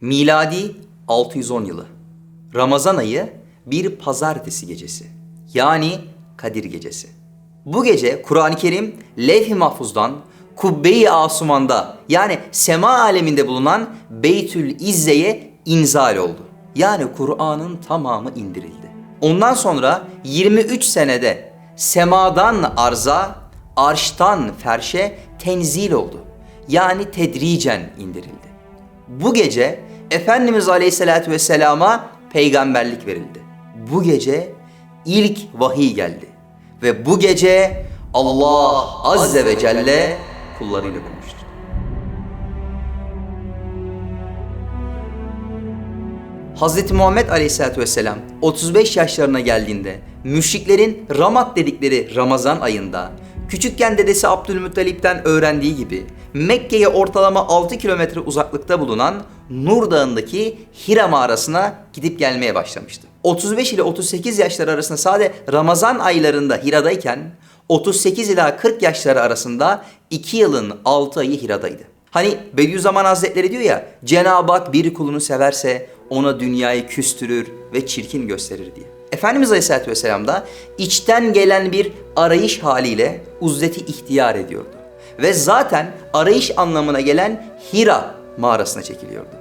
Miladi 610 yılı. Ramazan ayı bir pazartesi gecesi. Yani Kadir gecesi. Bu gece Kur'an-ı Kerim levh-i mahfuzdan Kubbe-i Asuman'da yani sema aleminde bulunan Beytül İzze'ye inzal oldu. Yani Kur'an'ın tamamı indirildi. Ondan sonra 23 senede semadan arza, arştan ferşe tenzil oldu. Yani tedricen indirildi. Bu gece Efendimiz Aleyhisselatü Vesselam'a peygamberlik verildi. Bu gece ilk vahiy geldi. Ve bu gece Allah Azze ve Celle kullarıyla konuştu. Hz. Muhammed Aleyhisselatü Vesselam 35 yaşlarına geldiğinde müşriklerin Ramat dedikleri Ramazan ayında küçükken dedesi Abdülmuttalip'ten öğrendiği gibi Mekke'ye ortalama 6 kilometre uzaklıkta bulunan Nur Dağı'ndaki Hira mağarasına gidip gelmeye başlamıştı. 35 ile 38 yaşları arasında sadece Ramazan aylarında Hira'dayken 38 ila 40 yaşları arasında 2 yılın 6 ayı Hira'daydı. Hani Bediüzzaman Hazretleri diyor ya Cenab-ı Hak bir kulunu severse ona dünyayı küstürür ve çirkin gösterir diye. Efendimiz Aleyhisselatü Vesselam da içten gelen bir arayış haliyle uzzeti ihtiyar ediyordu. Ve zaten arayış anlamına gelen Hira mağarasına çekiliyordu.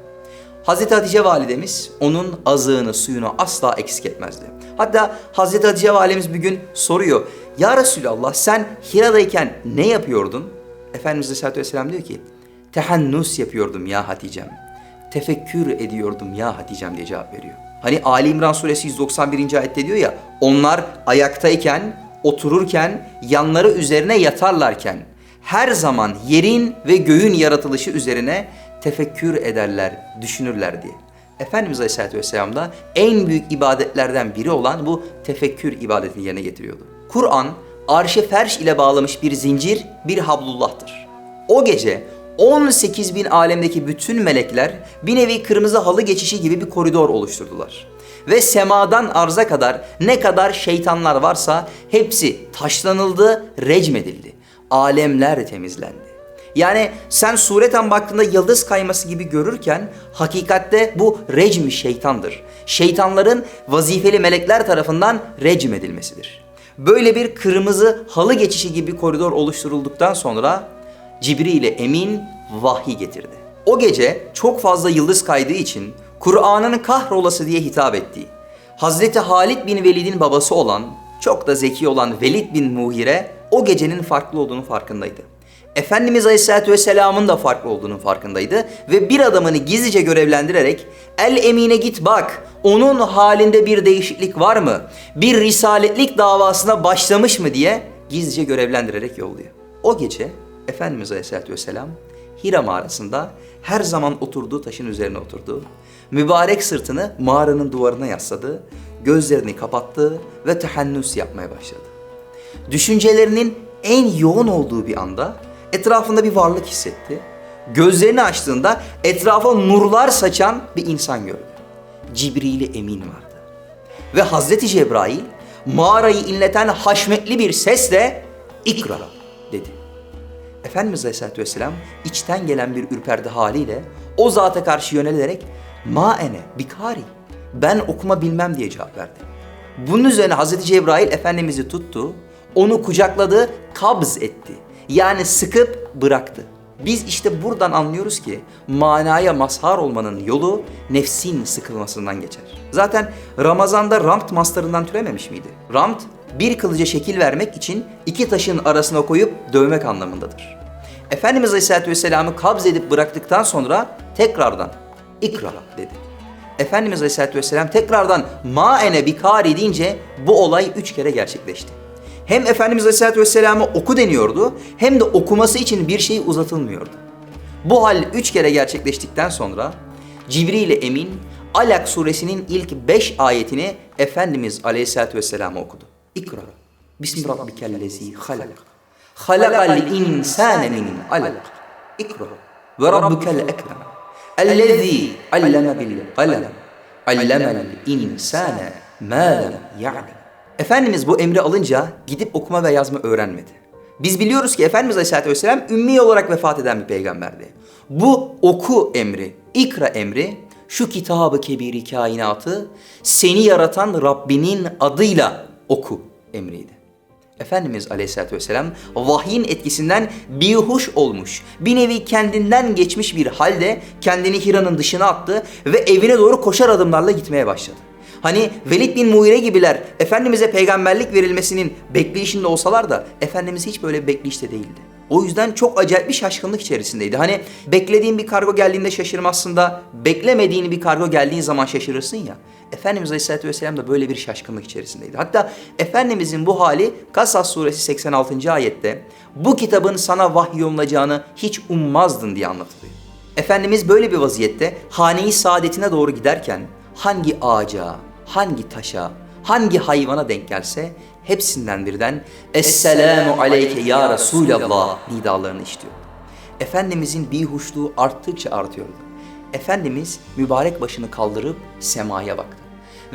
Hazreti Hatice validemiz onun azığını suyunu asla eksik etmezdi. Hatta Hazreti Hatice validemiz bir gün soruyor. Ya Resulallah sen Hira'dayken ne yapıyordun? Efendimiz Aleyhisselatü Vesselam diyor ki tehannus yapıyordum ya Hatice'm. Tefekkür ediyordum ya Hatice'm diye cevap veriyor. Hani Ali İmran suresi 191. ayette diyor ya onlar ayaktayken, otururken, yanları üzerine yatarlarken her zaman yerin ve göğün yaratılışı üzerine tefekkür ederler, düşünürler diye. Efendimiz Aleyhisselatü Vesselam da en büyük ibadetlerden biri olan bu tefekkür ibadetini yerine getiriyordu. Kur'an, arşe ferş ile bağlamış bir zincir, bir hablullah'tır. O gece 18 bin alemdeki bütün melekler bir nevi kırmızı halı geçişi gibi bir koridor oluşturdular. Ve semadan arza kadar ne kadar şeytanlar varsa hepsi taşlanıldı, recmedildi. Alemler temizlendi. Yani sen sureten baktığında yıldız kayması gibi görürken hakikatte bu recmi şeytandır. Şeytanların vazifeli melekler tarafından recm edilmesidir. Böyle bir kırmızı halı geçişi gibi koridor oluşturulduktan sonra Cibril ile Emin vahiy getirdi. O gece çok fazla yıldız kaydığı için Kur'an'ın kahrolası diye hitap ettiği, Hazreti Halid bin Velid'in babası olan, çok da zeki olan Velid bin Muhire o gecenin farklı olduğunu farkındaydı. Efendimiz Aleyhisselatü Vesselam'ın da farklı olduğunun farkındaydı ve bir adamını gizlice görevlendirerek El Emine git bak onun halinde bir değişiklik var mı? Bir risaletlik davasına başlamış mı diye gizlice görevlendirerek yolluyor. O gece Efendimiz Aleyhisselatü Vesselam Hira mağarasında her zaman oturduğu taşın üzerine oturdu. Mübarek sırtını mağaranın duvarına yasladı, gözlerini kapattı ve tehennüs yapmaya başladı. Düşüncelerinin en yoğun olduğu bir anda etrafında bir varlık hissetti. Gözlerini açtığında etrafa nurlar saçan bir insan gördü. Cibril Emin vardı. Ve Hazreti Cebrail mağarayı inleten haşmetli bir sesle ikra dedi. Efendimiz Aleyhisselatü Vesselam içten gelen bir ürperdi haliyle o zata karşı yönelerek ma ene bikari ben okuma bilmem diye cevap verdi. Bunun üzerine Hazreti Cebrail Efendimiz'i tuttu, onu kucakladı, kabz etti. Yani sıkıp bıraktı. Biz işte buradan anlıyoruz ki manaya mazhar olmanın yolu nefsin sıkılmasından geçer. Zaten Ramazan'da ramt mastarından türememiş miydi? Ramt bir kılıca şekil vermek için iki taşın arasına koyup dövmek anlamındadır. Efendimiz Aleyhisselatü Vesselam'ı kabz edip bıraktıktan sonra tekrardan ikra dedi. Efendimiz Aleyhisselatü Vesselam tekrardan ma ene bikari deyince bu olay üç kere gerçekleşti. Hem Efendimiz Aleyhisselatü Vesselam'a oku deniyordu hem de okuması için bir şey uzatılmıyordu. Bu hal üç kere gerçekleştikten sonra Cibril ile Emin Alak suresinin ilk beş ayetini Efendimiz Aleyhisselatü Vesselam'a okudu. İkra. Bismi rabbikellezi halak. Min alak. İkra. Ve rabbukel ekrem. Ellezî alleme bil kalem. Allemel insane ma lem ya'lem. Efendimiz bu emri alınca gidip okuma ve yazma öğrenmedi. Biz biliyoruz ki Efendimiz Aleyhisselatü Vesselam ümmi olarak vefat eden bir peygamberdi. Bu oku emri, ikra emri şu kitabı kebiri kainatı seni yaratan Rabbinin adıyla oku emriydi. Efendimiz Aleyhisselatü Vesselam vahyin etkisinden bihuş olmuş, bir nevi kendinden geçmiş bir halde kendini Hira'nın dışına attı ve evine doğru koşar adımlarla gitmeye başladı. Hani Velid bin Muire gibiler Efendimiz'e peygamberlik verilmesinin bekleyişinde olsalar da Efendimiz hiç böyle bekleyişte değildi. O yüzden çok acayip bir şaşkınlık içerisindeydi. Hani beklediğin bir kargo geldiğinde şaşırmazsın da beklemediğin bir kargo geldiğin zaman şaşırırsın ya. Efendimiz Aleyhisselatü Vesselam da böyle bir şaşkınlık içerisindeydi. Hatta Efendimizin bu hali Kasas suresi 86. ayette bu kitabın sana vahyolunacağını hiç ummazdın diye anlatılıyor. Efendimiz böyle bir vaziyette haneyi saadetine doğru giderken hangi ağaca, hangi taşa, hangi hayvana denk gelse hepsinden birden Esselamu aleyke ya Resulallah nidalarını işliyor. Efendimizin bihuşluğu arttıkça artıyordu. Efendimiz mübarek başını kaldırıp semaya baktı.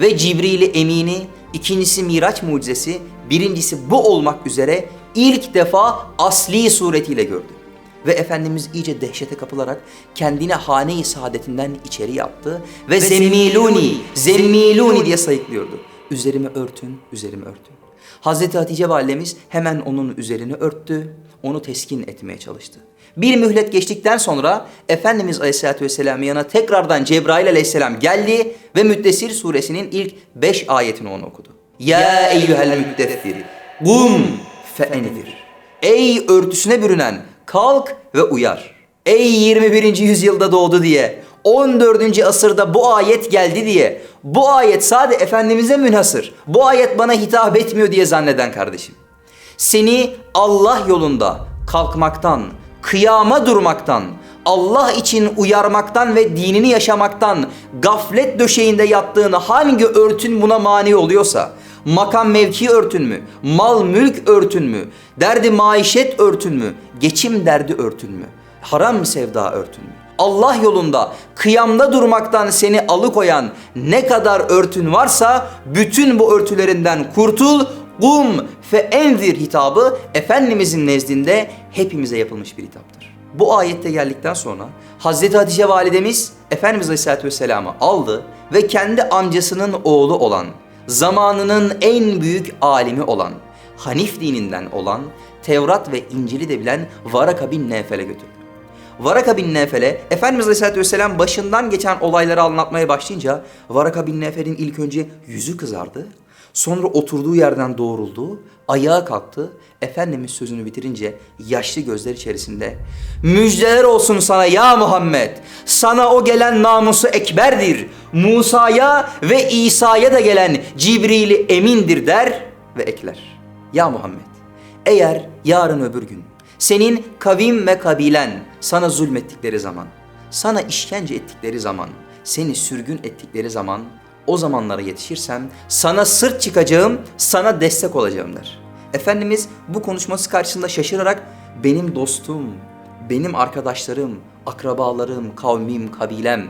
Ve Cibril-i Emin'i ikincisi Miraç mucizesi, birincisi bu olmak üzere ilk defa asli suretiyle gördü. Ve Efendimiz iyice dehşete kapılarak kendine hane-i saadetinden içeri yaptı ve zemmiluni, zemmiluni diye sayıklıyordu. Üzerimi örtün, üzerimi örtün. Hazreti Hatice validemiz hemen onun üzerini örttü, onu teskin etmeye çalıştı. Bir mühlet geçtikten sonra Efendimiz Aleyhisselatü Vesselam'ın yanına tekrardan Cebrail Aleyhisselam geldi ve Müddessir suresinin ilk beş ayetini onu okudu. Ya eyyuhel müddessir, kum feendir. Ey örtüsüne bürünen, kalk ve uyar. Ey 21. yüzyılda doğdu diye, 14. asırda bu ayet geldi diye, bu ayet sade Efendimiz'e münhasır, bu ayet bana hitap etmiyor diye zanneden kardeşim. Seni Allah yolunda kalkmaktan, kıyama durmaktan, Allah için uyarmaktan ve dinini yaşamaktan gaflet döşeğinde yattığını hangi örtün buna mani oluyorsa, makam mevki örtün mü, mal mülk örtün mü, derdi maişet örtün mü, geçim derdi örtün mü, haram sevda örtün mü? Allah yolunda kıyamda durmaktan seni alıkoyan ne kadar örtün varsa bütün bu örtülerinden kurtul, kum fe enzir hitabı Efendimizin nezdinde hepimize yapılmış bir hitaptır. Bu ayette geldikten sonra Hazreti Hatice validemiz Efendimiz Aleyhisselatü Vesselam'ı aldı ve kendi amcasının oğlu olan, zamanının en büyük alimi olan, Hanif dininden olan, Tevrat ve İncil'i de bilen Varaka bin Nefel'e götürdü. Varaka bin Nefel'e Efendimiz Aleyhisselatü Vesselam başından geçen olayları anlatmaya başlayınca Varaka bin Nefel'in ilk önce yüzü kızardı. Sonra oturduğu yerden doğruldu, ayağa kalktı. Efendimiz sözünü bitirince yaşlı gözler içerisinde Müjdeler olsun sana ya Muhammed. Sana o gelen namusu ekberdir. Musa'ya ve İsa'ya da gelen Cibril-i emindir der ve ekler. Ya Muhammed eğer yarın öbür gün senin kavim ve kabilen sana zulmettikleri zaman, sana işkence ettikleri zaman, seni sürgün ettikleri zaman o zamanlara yetişirsem sana sırt çıkacağım, sana destek olacağım der. Efendimiz bu konuşması karşısında şaşırarak benim dostum, benim arkadaşlarım, akrabalarım, kavmim, kabilem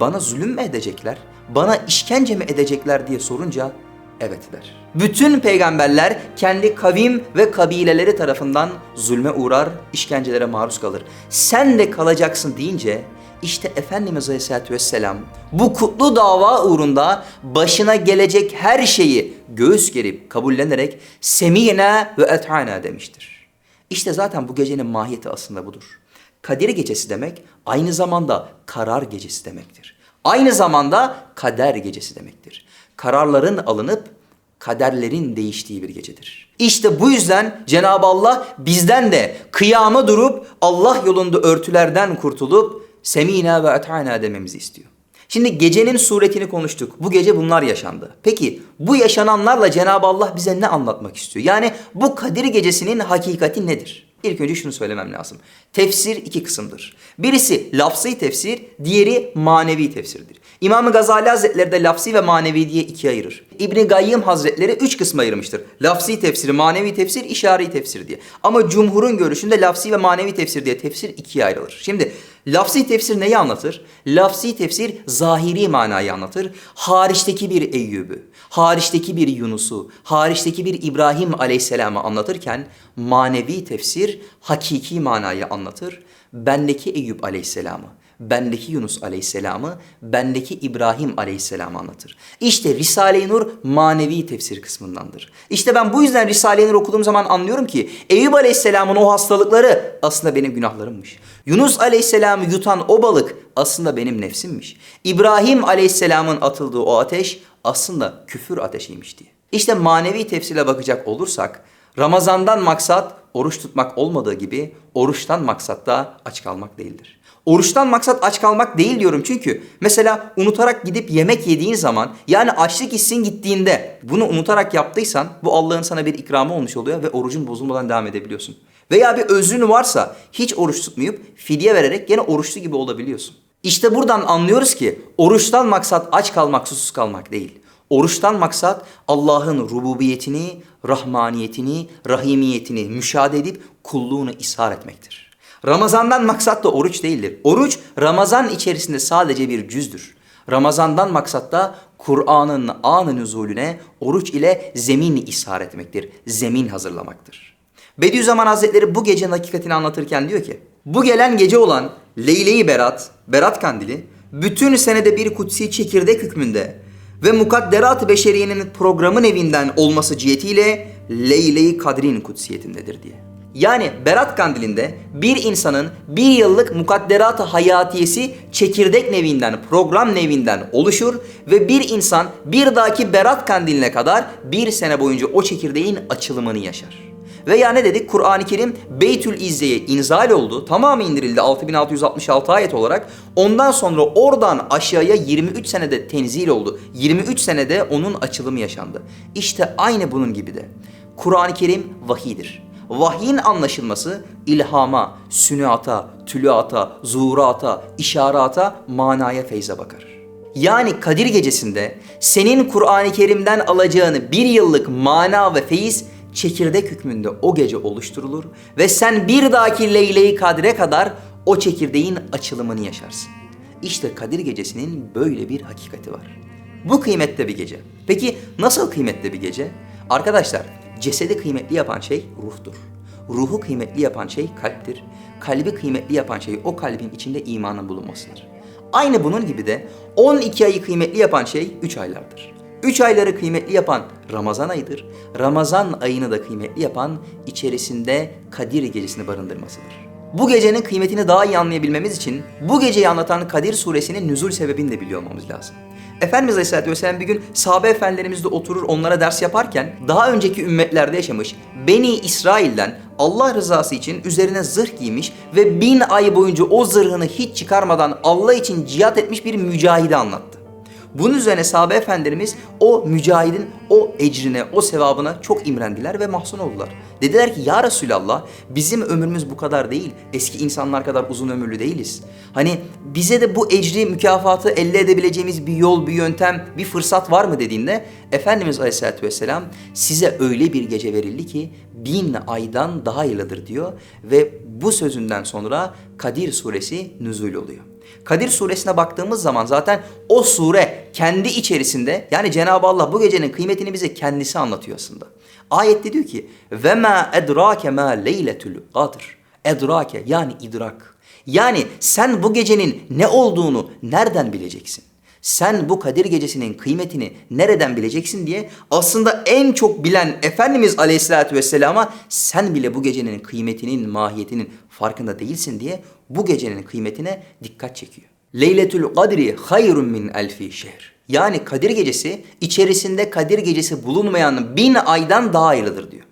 bana zulüm mü edecekler? Bana işkence mi edecekler diye sorunca evet der. Bütün peygamberler kendi kavim ve kabileleri tarafından zulme uğrar, işkencelere maruz kalır. Sen de kalacaksın deyince işte Efendimiz Aleyhisselatü Vesselam bu kutlu dava uğrunda başına gelecek her şeyi göğüs gerip kabullenerek semine ve et'ana demiştir. İşte zaten bu gecenin mahiyeti aslında budur. Kadir gecesi demek aynı zamanda karar gecesi demektir. Aynı zamanda kader gecesi demektir. Kararların alınıp kaderlerin değiştiği bir gecedir. İşte bu yüzden Cenab-ı Allah bizden de kıyama durup Allah yolunda örtülerden kurtulup semina ve et'ana dememizi istiyor. Şimdi gecenin suretini konuştuk. Bu gece bunlar yaşandı. Peki bu yaşananlarla Cenab-ı Allah bize ne anlatmak istiyor? Yani bu Kadir gecesinin hakikati nedir? İlk önce şunu söylemem lazım. Tefsir iki kısımdır. Birisi lafzi tefsir, diğeri manevi tefsirdir. İmam-ı Gazali Hazretleri de lafzi ve manevi diye ikiye ayırır. İbni Gayyım Hazretleri üç kısma ayırmıştır. Lafzi tefsir, manevi tefsir, işari tefsir diye. Ama cumhurun görüşünde lafzi ve manevi tefsir diye tefsir ikiye ayrılır. Şimdi lafzi tefsir neyi anlatır? Lafzi tefsir zahiri manayı anlatır. Hariçteki bir Eyyub'u, hariçteki bir Yunus'u, hariçteki bir İbrahim aleyhisselamı anlatırken manevi tefsir hakiki manayı anlatır. Bendeki Eyüp aleyhisselamı, bendeki Yunus Aleyhisselam'ı, bendeki İbrahim Aleyhisselam'ı anlatır. İşte Risale-i Nur manevi tefsir kısmındandır. İşte ben bu yüzden Risale-i Nur okuduğum zaman anlıyorum ki Eyüp Aleyhisselam'ın o hastalıkları aslında benim günahlarımmış. Yunus Aleyhisselam'ı yutan o balık aslında benim nefsimmiş. İbrahim Aleyhisselam'ın atıldığı o ateş aslında küfür ateşiymiş diye. İşte manevi tefsirle bakacak olursak Ramazandan maksat oruç tutmak olmadığı gibi oruçtan maksat da aç kalmak değildir. Oruçtan maksat aç kalmak değil diyorum çünkü mesela unutarak gidip yemek yediğin zaman yani açlık hissin gittiğinde bunu unutarak yaptıysan bu Allah'ın sana bir ikramı olmuş oluyor ve orucun bozulmadan devam edebiliyorsun. Veya bir özrün varsa hiç oruç tutmayıp fidye vererek gene oruçlu gibi olabiliyorsun. İşte buradan anlıyoruz ki oruçtan maksat aç kalmak, susuz kalmak değil. Oruçtan maksat Allah'ın rububiyetini, rahmaniyetini, rahimiyetini müşahede edip kulluğunu ishar etmektir. Ramazandan maksat da oruç değildir. Oruç Ramazan içerisinde sadece bir cüzdür. Ramazandan maksat da Kur'an'ın anı nüzulüne oruç ile zemin ishar etmektir. Zemin hazırlamaktır. Bediüzzaman Hazretleri bu gecenin hakikatini anlatırken diyor ki bu gelen gece olan Leyle-i Berat, Berat Kandili bütün senede bir kutsi çekirdek hükmünde ve mukadderat-ı beşeriyenin programın evinden olması cihetiyle Leyle-i Kadrin kutsiyetindedir diye. Yani Berat Kandili'nde bir insanın bir yıllık mukadderat-ı hayatiyesi çekirdek nevinden, program nevinden oluşur ve bir insan bir dahaki Berat Kandili'ne kadar bir sene boyunca o çekirdeğin açılımını yaşar. Veya ne dedik? Kur'an-ı Kerim Beytül İzze'ye inzal oldu. Tamamı indirildi 6666 ayet olarak. Ondan sonra oradan aşağıya 23 senede tenzil oldu. 23 senede onun açılımı yaşandı. İşte aynı bunun gibi de. Kur'an-ı Kerim vahidir. Vahyin anlaşılması ilhama, sünata, tülüata, zuhurata, işarata, manaya feyze bakar. Yani Kadir gecesinde senin Kur'an-ı Kerim'den alacağını bir yıllık mana ve feyiz çekirdek hükmünde o gece oluşturulur ve sen bir dahaki Leyle-i kadar o çekirdeğin açılımını yaşarsın. İşte Kadir gecesinin böyle bir hakikati var. Bu kıymetli bir gece. Peki nasıl kıymetli bir gece? Arkadaşlar cesedi kıymetli yapan şey ruhtur. Ruhu kıymetli yapan şey kalptir. Kalbi kıymetli yapan şey o kalbin içinde imanın bulunmasıdır. Aynı bunun gibi de 12 ayı kıymetli yapan şey 3 aylardır. 3 ayları kıymetli yapan Ramazan ayıdır. Ramazan ayını da kıymetli yapan içerisinde Kadir gecesini barındırmasıdır. Bu gecenin kıymetini daha iyi anlayabilmemiz için bu geceyi anlatan Kadir suresinin nüzul sebebini de biliyor olmamız lazım. Efendimiz Aleyhisselatü Vesselam bir gün sahabe efendilerimizle oturur onlara ders yaparken daha önceki ümmetlerde yaşamış Beni İsrail'den Allah rızası için üzerine zırh giymiş ve bin ay boyunca o zırhını hiç çıkarmadan Allah için cihat etmiş bir mücahidi anlattı. Bunun üzerine sahabe efendilerimiz o mücahidin o ecrine, o sevabına çok imrendiler ve mahzun oldular. Dediler ki ya Resulallah bizim ömrümüz bu kadar değil. Eski insanlar kadar uzun ömürlü değiliz. Hani bize de bu ecri mükafatı elde edebileceğimiz bir yol, bir yöntem, bir fırsat var mı dediğinde Efendimiz Aleyhisselatü Vesselam size öyle bir gece verildi ki bin aydan daha hayırlıdır diyor ve bu sözünden sonra Kadir suresi nüzul oluyor. Kadir suresine baktığımız zaman zaten o sure kendi içerisinde yani Cenab-ı Allah bu gecenin kıymetini bize kendisi anlatıyor aslında. Ayette diyor ki ve ma edrake ma leyletül kadr. Edrake yani idrak. Yani sen bu gecenin ne olduğunu nereden bileceksin? Sen bu Kadir gecesinin kıymetini nereden bileceksin diye aslında en çok bilen Efendimiz Aleyhisselatü Vesselam'a sen bile bu gecenin kıymetinin, mahiyetinin farkında değilsin diye bu gecenin kıymetine dikkat çekiyor. Leyletül Kadri hayrun min elfi şehr. Yani Kadir gecesi içerisinde Kadir gecesi bulunmayan bin aydan daha hayırlıdır diyor.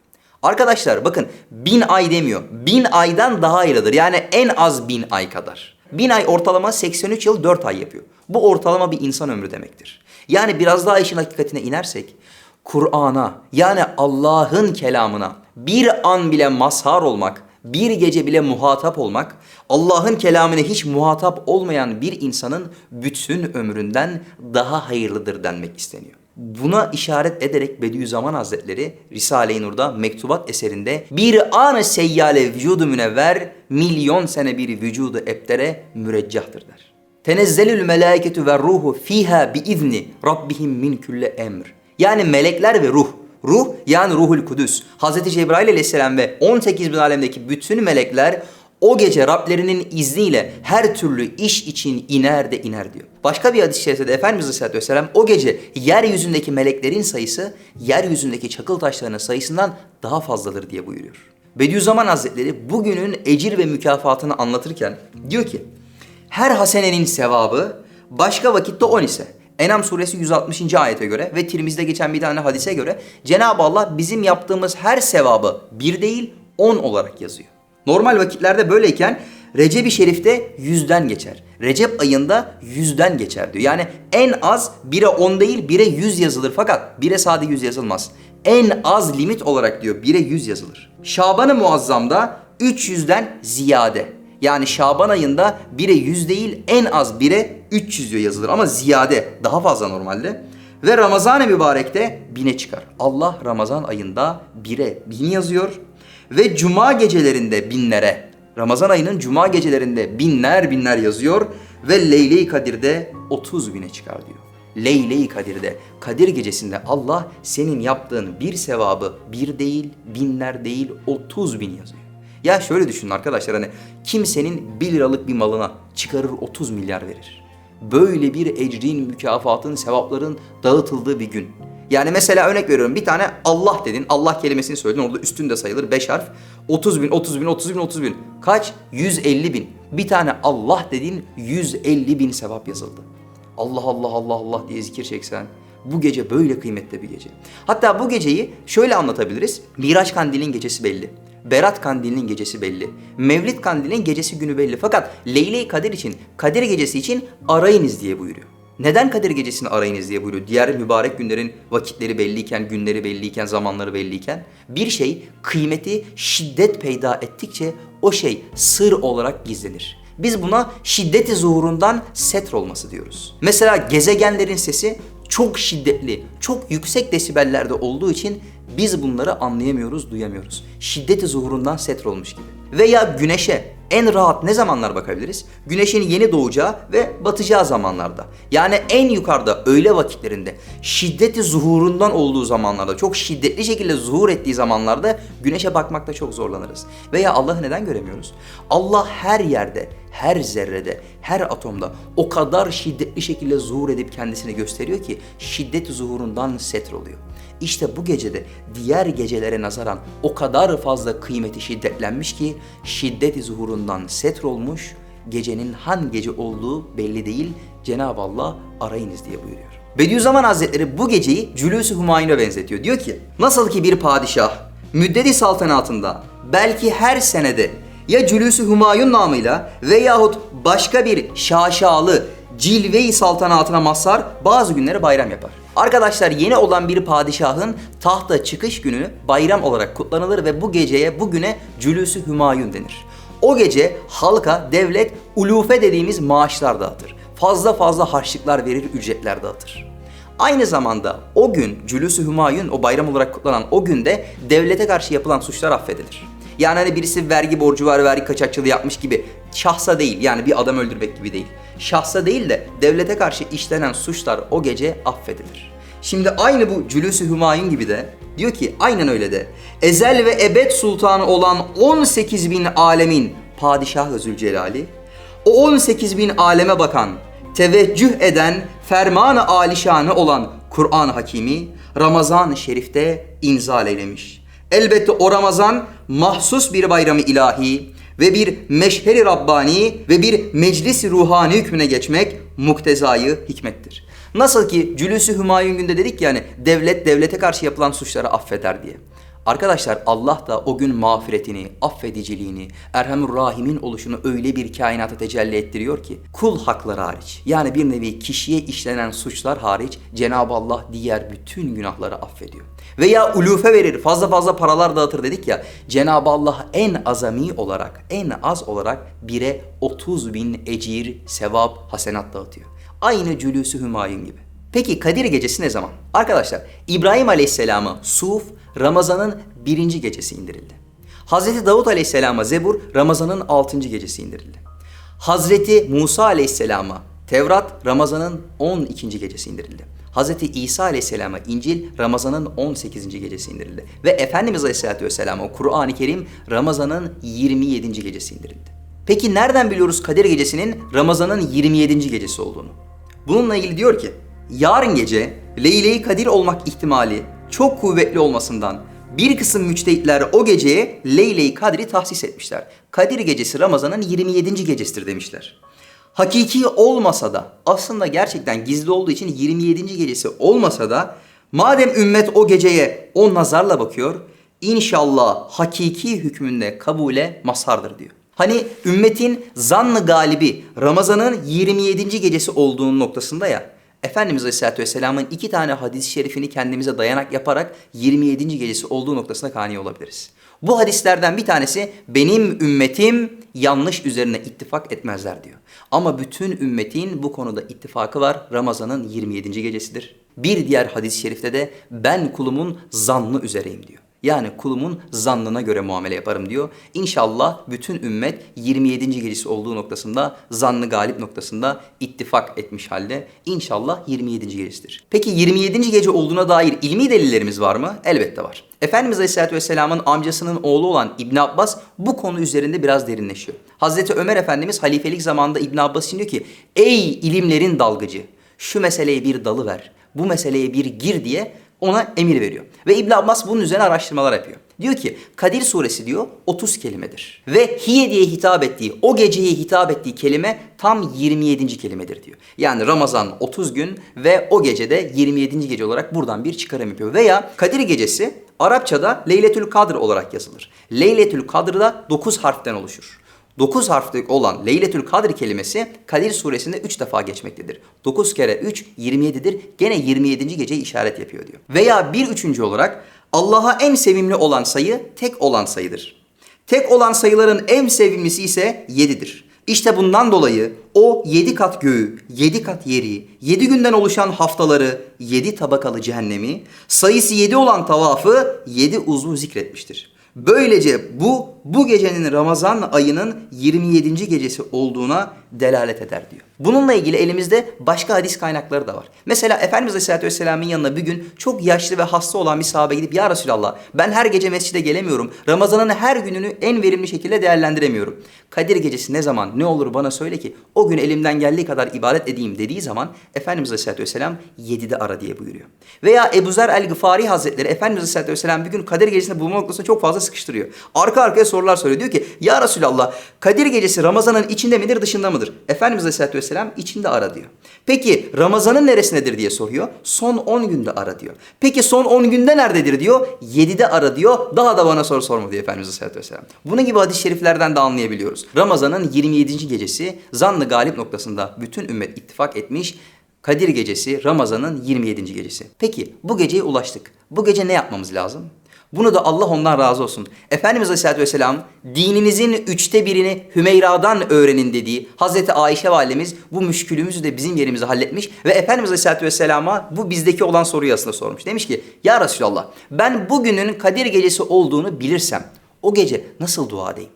Arkadaşlar bakın bin ay demiyor. Bin aydan daha hayırlıdır. Yani en az bin ay kadar. Bin ay ortalama 83 yıl 4 ay yapıyor. Bu ortalama bir insan ömrü demektir. Yani biraz daha işin hakikatine inersek Kur'an'a yani Allah'ın kelamına bir an bile mazhar olmak, bir gece bile muhatap olmak, Allah'ın kelamına hiç muhatap olmayan bir insanın bütün ömründen daha hayırlıdır denmek isteniyor. Buna işaret ederek Bediüzzaman Hazretleri Risale-i Nur'da Mektubat eserinde bir an seyyale vücudu münevver milyon sene bir vücudu ebtere müreccahtır der. Tenezzelül melâiketu ve ruhu fiha bi izni rabbihim min külle emr. Yani melekler ve ruh. Ruh yani ruhul kudüs. Hz. Cebrail aleyhisselam ve 18 bin alemdeki bütün melekler o gece Rablerinin izniyle her türlü iş için iner de iner diyor. Başka bir hadis-i şerifte Efendimiz Aleyhisselatü Vesselam o gece yeryüzündeki meleklerin sayısı yeryüzündeki çakıl taşlarının sayısından daha fazladır diye buyuruyor. Bediüzzaman Hazretleri bugünün ecir ve mükafatını anlatırken diyor ki her hasenenin sevabı başka vakitte 10 ise Enam suresi 160. ayete göre ve Tirmiz'de geçen bir tane hadise göre Cenab-ı Allah bizim yaptığımız her sevabı bir değil 10 olarak yazıyor. Normal vakitlerde böyleyken Recep-i Şerif'te yüzden geçer. Recep ayında yüzden geçer diyor. Yani en az 1'e 10 değil 1'e 100 yazılır fakat 1'e sade 100 yazılmaz. En az limit olarak diyor 1'e 100 yazılır. Şaban-ı Muazzam'da 300'den ziyade. Yani Şaban ayında 1'e 100 değil en az 1'e 300 diyor yazılır ama ziyade daha fazla normalde. Ve Ramazan-ı Mübarek'te 1000'e çıkar. Allah Ramazan ayında 1'e 1000 yazıyor ve cuma gecelerinde binlere Ramazan ayının cuma gecelerinde binler binler yazıyor ve Leyle-i Kadir'de 30 bine çıkar diyor. Leyle-i Kadir'de, Kadir gecesinde Allah senin yaptığın bir sevabı bir değil, binler değil, 30 bin yazıyor. Ya şöyle düşünün arkadaşlar hani kimsenin 1 liralık bir malına çıkarır 30 milyar verir. Böyle bir ecrin, mükafatın, sevapların dağıtıldığı bir gün. Yani mesela örnek veriyorum bir tane Allah dedin, Allah kelimesini söyledin orada üstünde sayılır 5 harf. 30 bin, 30 bin, 30 bin, 30 bin. Kaç? 150 bin. Bir tane Allah dedin 150 bin sevap yazıldı. Allah Allah Allah Allah diye zikir çeksen bu gece böyle kıymetli bir gece. Hatta bu geceyi şöyle anlatabiliriz. Miraç kandilin gecesi belli. Berat kandilinin gecesi belli. Mevlid kandilinin gecesi günü belli. Fakat Leyle-i Kadir için, Kadir gecesi için arayınız diye buyuruyor. Neden Kadir gecesini arayınız diye buyuruyor. Diğer mübarek günlerin vakitleri belliyken, günleri belliyken, zamanları belliyken bir şey kıymeti şiddet peyda ettikçe o şey sır olarak gizlenir. Biz buna şiddeti zuhurundan setr olması diyoruz. Mesela gezegenlerin sesi çok şiddetli, çok yüksek desibellerde olduğu için biz bunları anlayamıyoruz, duyamıyoruz. Şiddeti zuhurundan setr olmuş gibi. Veya güneşe en rahat ne zamanlar bakabiliriz? Güneşin yeni doğacağı ve batacağı zamanlarda. Yani en yukarıda öğle vakitlerinde şiddeti zuhurundan olduğu zamanlarda, çok şiddetli şekilde zuhur ettiği zamanlarda güneşe bakmakta çok zorlanırız. Veya Allah'ı neden göremiyoruz? Allah her yerde, her zerrede, her atomda o kadar şiddetli şekilde zuhur edip kendisini gösteriyor ki şiddet zuhurundan setr oluyor. İşte bu gecede diğer gecelere nazaran o kadar fazla kıymeti şiddetlenmiş ki şiddeti zuhurundan setr olmuş, gecenin hangi gece olduğu belli değil, Cenab-ı Allah arayınız diye buyuruyor. Bediüzzaman Hazretleri bu geceyi Cülûs-i Humayun'a benzetiyor. Diyor ki, nasıl ki bir padişah müddeti saltanatında belki her senede ya Cülûs-i Humayun namıyla veyahut başka bir şaşalı cilve-i saltanatına mazhar bazı günleri bayram yapar. Arkadaşlar yeni olan bir padişahın tahta çıkış günü bayram olarak kutlanılır ve bu geceye bugüne Cülüsü Hümayun denir. O gece halka devlet ulufe dediğimiz maaşlar dağıtır. Fazla fazla harçlıklar verir, ücretler dağıtır. Aynı zamanda o gün Cülüsü Hümayun o bayram olarak kutlanan o günde devlete karşı yapılan suçlar affedilir. Yani hani birisi vergi borcu var, vergi kaçakçılığı yapmış gibi şahsa değil yani bir adam öldürmek gibi değil. Şahsa değil de devlete karşı işlenen suçlar o gece affedilir. Şimdi aynı bu Cülüs-ü Hümayun gibi de diyor ki aynen öyle de ezel ve ebed sultanı olan 18 bin alemin padişahı Zülcelali o 18 bin aleme bakan teveccüh eden fermanı alişanı olan Kur'an-ı Hakimi Ramazan-ı Şerif'te inzal eylemiş. Elbette o Ramazan mahsus bir bayramı ilahi ve bir meşheri Rabbani ve bir meclis ruhani hükmüne geçmek muktezayı hikmettir. Nasıl ki Cülüsü Hümayun günde dedik yani devlet devlete karşı yapılan suçları affeder diye. Arkadaşlar Allah da o gün mağfiretini, affediciliğini, Erhamur Rahim'in oluşunu öyle bir kainata tecelli ettiriyor ki kul hakları hariç yani bir nevi kişiye işlenen suçlar hariç Cenab-ı Allah diğer bütün günahları affediyor. Veya ulufe verir, fazla fazla paralar dağıtır dedik ya Cenab-ı Allah en azami olarak, en az olarak bire 30 bin ecir, sevap, hasenat dağıtıyor. Aynı Cülüsü Hümayun gibi. Peki Kadir Gecesi ne zaman? Arkadaşlar İbrahim Aleyhisselam'a Suf Ramazan'ın birinci gecesi indirildi. Hazreti Davut Aleyhisselam'a Zebur Ramazan'ın altıncı gecesi indirildi. Hazreti Musa Aleyhisselam'a Tevrat Ramazan'ın 12. gecesi indirildi. Hazreti İsa Aleyhisselam'a İncil Ramazan'ın 18. gecesi indirildi. Ve Efendimiz Aleyhisselatü Vesselam'a Kur'an-ı Kerim Ramazan'ın 27. gecesi indirildi. Peki nereden biliyoruz Kadir Gecesi'nin Ramazan'ın 27. gecesi olduğunu? Bununla ilgili diyor ki, yarın gece Leyle-i Kadir olmak ihtimali çok kuvvetli olmasından bir kısım müçtehitler o geceye Leyle-i Kadir'i tahsis etmişler. Kadir Gecesi Ramazan'ın 27. gecesidir demişler. Hakiki olmasa da aslında gerçekten gizli olduğu için 27. gecesi olmasa da madem ümmet o geceye o nazarla bakıyor İnşallah hakiki hükmünde kabule mazhardır diyor. Hani ümmetin zannı galibi Ramazan'ın 27. gecesi olduğunun noktasında ya. Efendimiz Aleyhisselatü Vesselam'ın iki tane hadis-i şerifini kendimize dayanak yaparak 27. gecesi olduğu noktasına kani olabiliriz. Bu hadislerden bir tanesi benim ümmetim yanlış üzerine ittifak etmezler diyor. Ama bütün ümmetin bu konuda ittifakı var. Ramazan'ın 27. gecesidir. Bir diğer hadis-i şerifte de ben kulumun zannı üzereyim diyor. Yani kulumun zannına göre muamele yaparım diyor. İnşallah bütün ümmet 27. gecesi olduğu noktasında zannı galip noktasında ittifak etmiş halde. İnşallah 27. gecesidir. Peki 27. gece olduğuna dair ilmi delillerimiz var mı? Elbette var. Efendimiz Aleyhisselatü Vesselam'ın amcasının oğlu olan İbn Abbas bu konu üzerinde biraz derinleşiyor. Hazreti Ömer Efendimiz halifelik zamanında İbn Abbas için diyor ki Ey ilimlerin dalgıcı şu meseleye bir dalı ver. Bu meseleye bir gir diye ona emir veriyor. Ve İbn Abbas bunun üzerine araştırmalar yapıyor. Diyor ki Kadir suresi diyor 30 kelimedir. Ve hiye diye hitap ettiği, o geceye hitap ettiği kelime tam 27. kelimedir diyor. Yani Ramazan 30 gün ve o gecede 27. gece olarak buradan bir çıkarım yapıyor. Veya Kadir gecesi Arapçada Leyletül Kadr olarak yazılır. Leyletül Kadr da 9 harften oluşur. 9 harfli olan Leyletül Kadr kelimesi Kadir suresinde 3 defa geçmektedir. 9 kere 3 27'dir. Gene 27. geceyi işaret yapıyor diyor. Veya bir üçüncü olarak Allah'a en sevimli olan sayı tek olan sayıdır. Tek olan sayıların en sevimlisi ise 7'dir. İşte bundan dolayı o 7 kat göğü, 7 kat yeri, 7 günden oluşan haftaları, 7 tabakalı cehennemi, sayısı 7 olan tavafı 7 uzvu zikretmiştir. Böylece bu bu gecenin Ramazan ayının 27. gecesi olduğuna delalet eder diyor. Bununla ilgili elimizde başka hadis kaynakları da var. Mesela Efendimiz Aleyhisselatü Vesselam'ın yanına bir gün çok yaşlı ve hasta olan bir sahabe gidip Ya Resulallah ben her gece mescide gelemiyorum. Ramazan'ın her gününü en verimli şekilde değerlendiremiyorum. Kadir gecesi ne zaman ne olur bana söyle ki o gün elimden geldiği kadar ibadet edeyim dediği zaman Efendimiz Aleyhisselatü Vesselam 7'de ara diye buyuruyor. Veya Ebu Zer el-Gıfari Hazretleri Efendimiz Aleyhisselatü Vesselam bir gün Kadir gecesinde bulunma noktasında çok fazla sıkıştırıyor. Arka arkaya sorular soruyor. Diyor ki ya Resulallah Kadir gecesi Ramazan'ın içinde midir dışında mıdır? Efendimiz Aleyhisselatü Vesselam içinde ara diyor. Peki Ramazan'ın neresindedir diye soruyor. Son 10 günde ara diyor. Peki son 10 günde nerededir diyor. 7'de ara diyor. Daha da bana soru sorma diyor Efendimiz Aleyhisselatü Vesselam. Bunun gibi hadis-i şeriflerden de anlayabiliyoruz. Ramazan'ın 27. gecesi zannı galip noktasında bütün ümmet ittifak etmiş. Kadir gecesi Ramazan'ın 27. gecesi. Peki bu geceye ulaştık. Bu gece ne yapmamız lazım? Bunu da Allah ondan razı olsun. Efendimiz Aleyhisselatü Vesselam dininizin üçte birini Hümeyra'dan öğrenin dediği Hazreti Ayşe validemiz bu müşkülümüzü de bizim yerimize halletmiş ve Efendimiz Aleyhisselatü Vesselam'a bu bizdeki olan soruyu aslında sormuş. Demiş ki ya Resulallah ben bugünün Kadir gecesi olduğunu bilirsem o gece nasıl dua edeyim?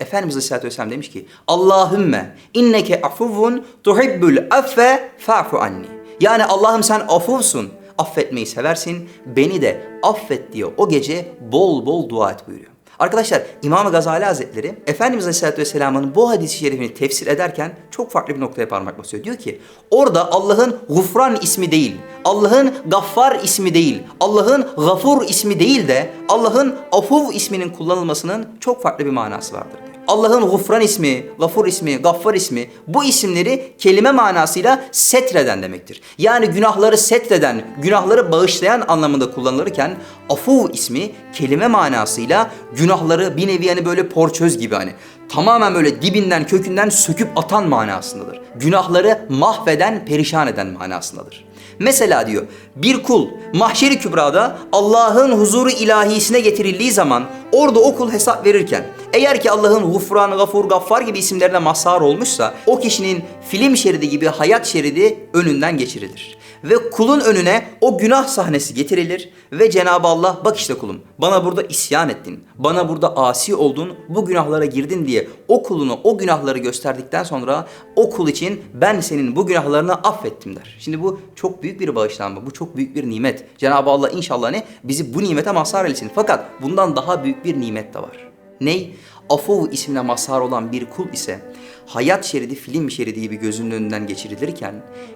Efendimiz Aleyhisselatü Vesselam demiş ki Allahümme inneke afuvun tuhibbul affe fa'fu anni. Yani Allah'ım sen afuvsun affetmeyi seversin. Beni de affet diyor. O gece bol bol dua et buyuruyor. Arkadaşlar İmam Gazali Hazretleri Efendimiz Aleyhisselatü Vesselam'ın bu hadisi şerifini tefsir ederken çok farklı bir noktaya parmak basıyor. Diyor ki orada Allah'ın Gufran ismi değil, Allah'ın Gaffar ismi değil, Allah'ın Gafur ismi değil de Allah'ın Afuv isminin kullanılmasının çok farklı bir manası vardır. Allah'ın Gufran ismi, Gafur ismi, Gaffar ismi bu isimleri kelime manasıyla setreden demektir. Yani günahları setreden, günahları bağışlayan anlamında kullanılırken Afu ismi kelime manasıyla günahları bir nevi yani böyle porçöz gibi hani tamamen böyle dibinden kökünden söküp atan manasındadır. Günahları mahveden, perişan eden manasındadır. Mesela diyor bir kul mahşeri kübrada Allah'ın huzuru ilahisine getirildiği zaman orada o kul hesap verirken eğer ki Allah'ın gufran, gafur, gaffar gibi isimlerine mazhar olmuşsa o kişinin film şeridi gibi hayat şeridi önünden geçirilir. Ve kulun önüne o günah sahnesi getirilir ve Cenab-ı Allah bak işte kulum bana burada isyan ettin, bana burada asi oldun, bu günahlara girdin diye o kulunu o günahları gösterdikten sonra o kul için ben senin bu günahlarını affettim der. Şimdi bu çok büyük bir bağışlanma, bu çok büyük bir nimet. Cenab-ı Allah inşallah ne bizi bu nimete mazhar eylesin. Fakat bundan daha büyük bir nimet de var. Ney? Afuv ismine mazhar olan bir kul ise hayat şeridi film şeridi gibi gözünün önünden geçirilirken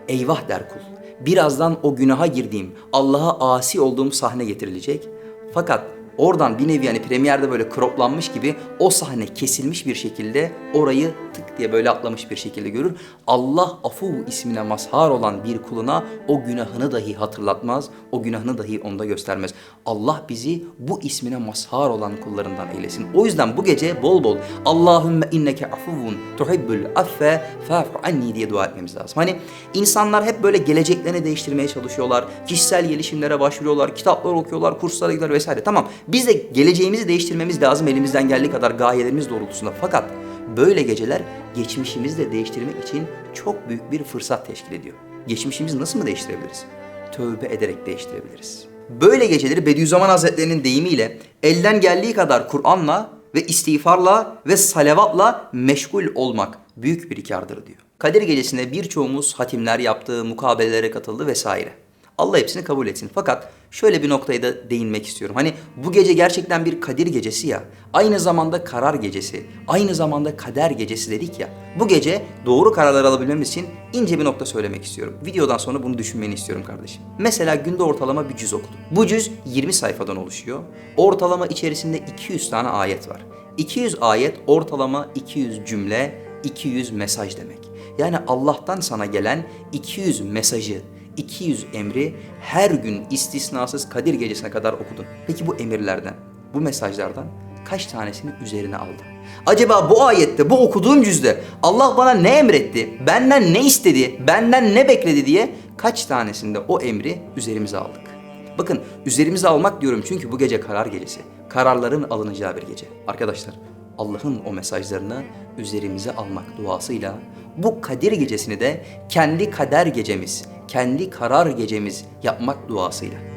eyvah der kul. Birazdan o günaha girdiğim, Allah'a asi olduğum sahne getirilecek. Fakat oradan bir nevi yani premierde böyle kroplanmış gibi o sahne kesilmiş bir şekilde orayı tık diye böyle atlamış bir şekilde görür. Allah afu ismine mazhar olan bir kuluna o günahını dahi hatırlatmaz, o günahını dahi onda göstermez. Allah bizi bu ismine mazhar olan kullarından eylesin. O yüzden bu gece bol bol Allahümme inneke afuvun tuhibbul affe fa'fu anni diye dua etmemiz lazım. Hani insanlar hep böyle geleceklerini değiştirmeye çalışıyorlar. Kişisel gelişimlere başvuruyorlar, kitaplar okuyorlar, kurslara gidiyorlar vesaire. Tamam biz de geleceğimizi değiştirmemiz lazım elimizden geldiği kadar gayelerimiz doğrultusunda. Fakat böyle geceler geçmişimizi de değiştirmek için çok büyük bir fırsat teşkil ediyor. Geçmişimizi nasıl mı değiştirebiliriz? Tövbe ederek değiştirebiliriz. Böyle geceleri Bediüzzaman Hazretleri'nin deyimiyle elden geldiği kadar Kur'an'la ve istiğfarla ve salavatla meşgul olmak büyük bir kardır diyor. Kadir gecesinde birçoğumuz hatimler yaptı, mukabelelere katıldı vesaire. Allah hepsini kabul etsin. Fakat şöyle bir noktaya da değinmek istiyorum. Hani bu gece gerçekten bir Kadir gecesi ya. Aynı zamanda karar gecesi, aynı zamanda kader gecesi dedik ya. Bu gece doğru kararlar alabilmemiz için ince bir nokta söylemek istiyorum. Videodan sonra bunu düşünmeni istiyorum kardeşim. Mesela günde ortalama bir cüz okudum. Bu cüz 20 sayfadan oluşuyor. Ortalama içerisinde 200 tane ayet var. 200 ayet ortalama 200 cümle, 200 mesaj demek. Yani Allah'tan sana gelen 200 mesajı, 200 emri her gün istisnasız Kadir gecesine kadar okudun. Peki bu emirlerden, bu mesajlardan kaç tanesini üzerine aldın? Acaba bu ayette, bu okuduğum cüzde Allah bana ne emretti, benden ne istedi, benden ne bekledi diye kaç tanesinde o emri üzerimize aldık? Bakın üzerimize almak diyorum çünkü bu gece karar gecesi. Kararların alınacağı bir gece. Arkadaşlar Allah'ın o mesajlarını üzerimize almak duasıyla bu Kadir gecesini de kendi kader gecemiz, kendi karar gecemiz yapmak duasıyla